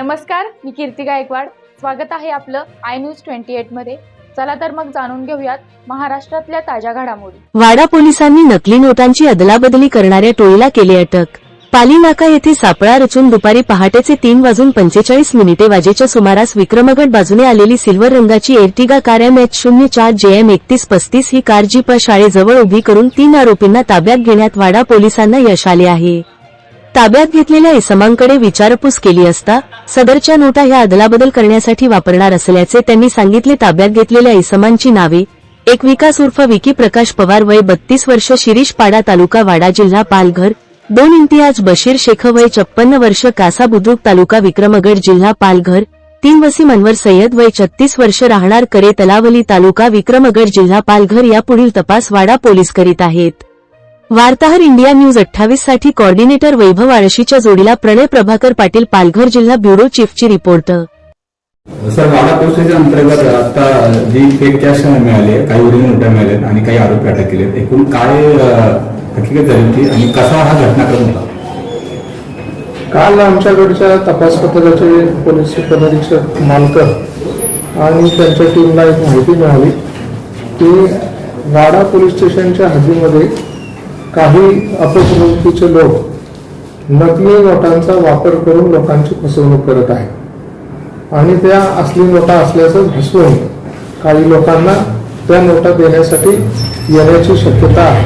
नमस्कार मी कीर्ती गायकवाड. स्वागत आहे आपलं आय न्यूज ट्वेंटी एटमध्ये. चला तर मग जाणून घेऊयात महाराष्ट्रातल्या ताज्या घडामोडी. वाडा पोलिसांनी नकली नोटांची अदलाबदली करणाऱ्या टोळीला केली अटक. पाली नाका येथे सापळा रचून दुपारी पहाटेचे तीन वाजून पंचेचाळीस मिनिटे वाजेच्या सुमारास विक्रमगड बाजूने आलेली सिल्वर रंगाची एर्टिगा कार एम एच शून्य चार जे एम एकतीस पस्तीस ही कार जीप शाळेजवळ उभी करून तीन आरोपींना ताब्यात घेण्यात वाडा पोलिसांना यश आले आहे. ताब्यात घेतलेल्या इसमांकडे विचारपूस केली असता सदरच्या नोटा ह्या अदलाबदल करण्यासाठी वापरणार असल्याचे त्यांनी सांगितले. ताब्यात घेतलेल्या इसमांची नावे एक विकास उर्फ विकी प्रकाश पवार वय बत्तीस वर्ष शिरीष पाडा तालुका वाडा जिल्हा पालघर दोन इम्तियाज बशीर शेख वय छप्पन्न वर्ष कासा बुद्रुक तालुका विक्रमगड जिल्हा पालघर तीन वसीम अनवर सय्यद वय छत्तीस वर्ष राहणार करे तलावली तालुका विक्रमगड जिल्हा पालघर या पुढील तपास वाडा पोलीस करीत आहेत. वार्ताहर इंडिया न्यूज अठ्ठावीससाठी कॉर्डिनेटर वैभव आळशीच्या जोडीला प्रणय प्रभाकर पाटील पालघर जिल्हा bureau चीफची report sir Wada police station अंतर्गत आता जी फेक कॅश मिळाली काही ओरिजिनल नोटा मिळाल्या आणि काही आरोपी अटक केले. एकूण काय हकीकत झाली होती आणि कसा हा घटनाक्रम होता काल आमच्याकडच्या तपास पथकाचे पोलीस उपनिरीक्षक मालकर आणि त्यांच्या टीमला एक माहिती मिळाली की वाडा पोलीस स्टेशनच्या हद्दीमध्ये काही अपप्रवृत्तीचे लोक नकली नोटांचा वापर करून लोकांची फसवणूक करत आहेत. आणि त्या असली नोटा असल्याचं भासवून काही लोकांना त्या नोटा देण्यासाठी येण्याची शक्यता आहे.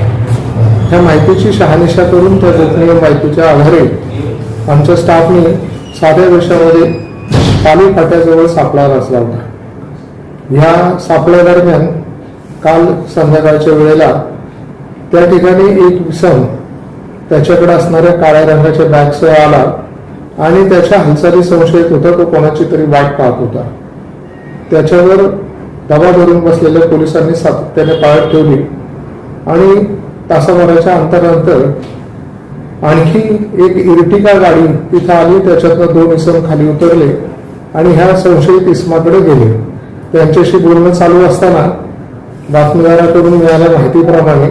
ह्या माहितीची शहानिशा करून त्या गोपनीय माहितीच्या आधारे आमच्या स्टाफने साध्या वेशामध्ये पाली फाट्याजवळ सापळा रचला होता. ह्या सापळ्यादरम्यान काल संध्याकाळच्या वेळेला त्या ठिकाणी एक विसम त्याच्याकडे असणाऱ्या काळ्या रंगाच्या बॅगसह आला आणि त्याच्या हालचाली संशयित होता तो कोणाची तरी वाट पाहत होता. त्याच्यावर दबा धरून बसलेल्या पोलिसांनी सातत्याने पाळत ठेवली आणि तासाभराच्या अंतरानंतर आणखी एक इर्टिका गाडी तिथं आली त्याच्यातनं दोन इसम खाली उतरले आणि ह्या संशयित इसमाकडे गेले. त्यांच्याशी बोलणं चालू असताना बातमीदाराकडून मिळाल्या माहितीप्रमाणे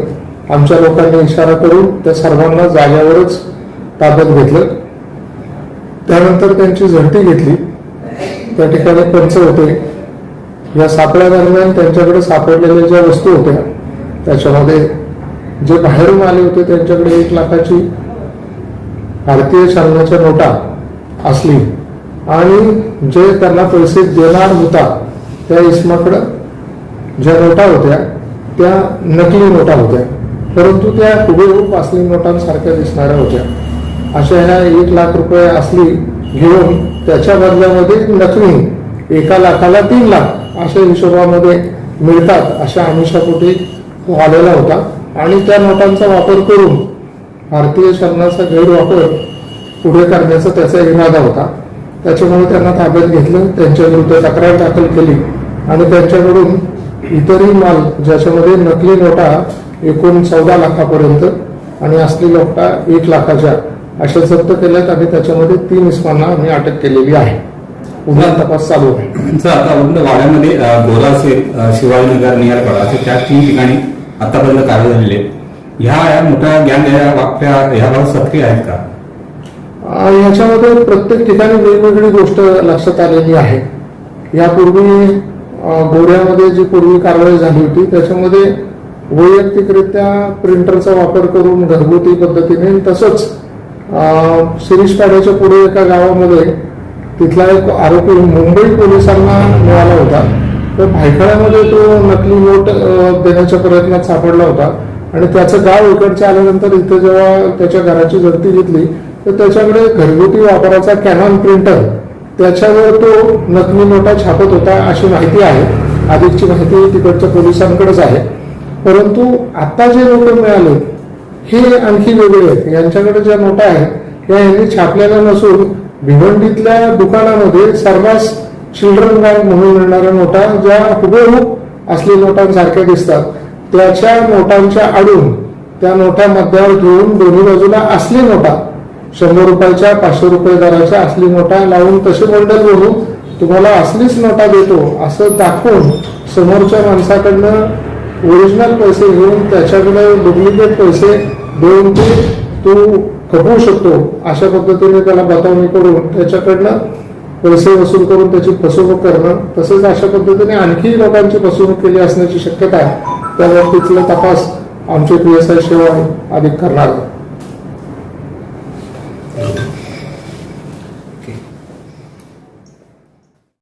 आमच्या लोकांनी इशारा करून त्या सर्वांना जाग्यावरच ताब्यात घेतलं. त्यानंतर त्यांची झडती घेतली. त्या ठिकाणी पंच होते. या सापळ्या दरम्यान त्यांच्याकडे सापडलेल्या ज्या वस्तू होत्या त्याच्यामध्ये जे बाहेरून आले होते त्यांच्याकडे एक लाखाची भारतीय चलनाच्या नोटा असली आणि जे त्यांना पैसे देणार होता त्या इस्माकडं ज्या नोटा होत्या त्या नकली नोटा होत्या. परंतु त्या हुबेहूब असली नोटांसारख्या दिसणाऱ्या होत्या. अशा ह्या एक लाख रुपये असली घेऊन त्याच्या बदल्यामध्ये नकली एका लाखाला तीन लाख अशा हिशोबामध्ये मिळतात अशा आमिषापोटी तो आलेला होता. आणि त्या नोटांचा वापर करून भारतीय चलनाचा गैरवापर पुढे करण्याचा त्याचा इरादा होता. त्याच्यामुळे त्यांना ताब्यात घेतलं त्यांच्या विरुद्ध तक्रार दाखल केली. आणि त्यांच्याकडून इतरही माल ज्याच्यामध्ये नकली नोटा एकूण चौदा लाखापर्यंत आणि असली नोटा एक लाखाच्या अशा जप्त केल्यात आणि त्याच्यामध्ये तीन इस्मांना आम्ही अटक केलेली आहे. पुन्हा तपास चालू आहे. सर आता आपण वाड्यामध्ये बोरा असेल शिवाजीनगर निहारपाडा असे त्या तीन ठिकाणी आतापर्यंत कार्य झालेले. ह्या या मोठ्या गँग या वाप्या ह्या भागात सक्रिय आहेत का? याच्यामध्ये प्रत्येक ठिकाणी वेगवेगळी गोष्ट लक्षात आलेली आहे. यापूर्वी गोऱ्यामध्ये जी पूर्वी कारवाई झाली होती त्याच्यामध्ये वैयक्तिकरित्या प्रिंटरचा वापर करून घरगुती पद्धतीने तसंच शिरीष पाड्याच्या पुढे एका गावामध्ये तिथला एक आरोपी मुंबई पोलिसांना मिळाला होता. तर भायखळ्यामध्ये तो नकली नोट देण्याच्या प्रयत्नात सापडला होता. आणि त्याचं गाव इकडच्या आल्यानंतर इथं जेव्हा त्याच्या घराची झडती घेतली तर त्याच्याकडे घरगुती वापराचा कॅनॉन प्रिंटर त्याच्यावर तो नकली नोटा छापत होता अशी माहिती आहे. अधिकची माहिती तिकडच्या पोलिसांकडेच आहे. परंतु आता जे नोट मिळाले हे आणखी वेगळे आहेत. यांच्याकडे ज्या नोटा आहेत या यांनी छापलेल्या नसून भिवंडीतल्या दुकानामध्ये सर्रास चिल्ड्रन बँक म्हणून मिळणाऱ्या नोटा ज्या हुबेहूब असली नोटांसारख्या दिसतात. त्याच्या नोटांच्या आडून त्या नोटा मध्यावर घेऊन दोन्ही बाजूला असली नोटा शंभर रुपयाच्या पाचशे रुपये दराच्या असली नोटा लावून तसे बंडल बनवून तुम्हाला असलीच नोटा देतो असं दाखवून समोरच्या माणसाकडनं ओरिजिनल पैसे घेऊन त्याच्याकडे डुप्लिकेट पैसे देऊन ते तू खपवू शकतो. अशा पद्धतीने त्याला बतावणी करून त्याच्याकडनं पैसे वसूल करून त्याची फसवणूक करणं तसेच अशा पद्धतीने आणखी लोकांची फसवणूक केली असण्याची शक्यता आहे. त्या बाबतीतला तपास आमचे पी एस आय सेवा अधिक करणार आहे.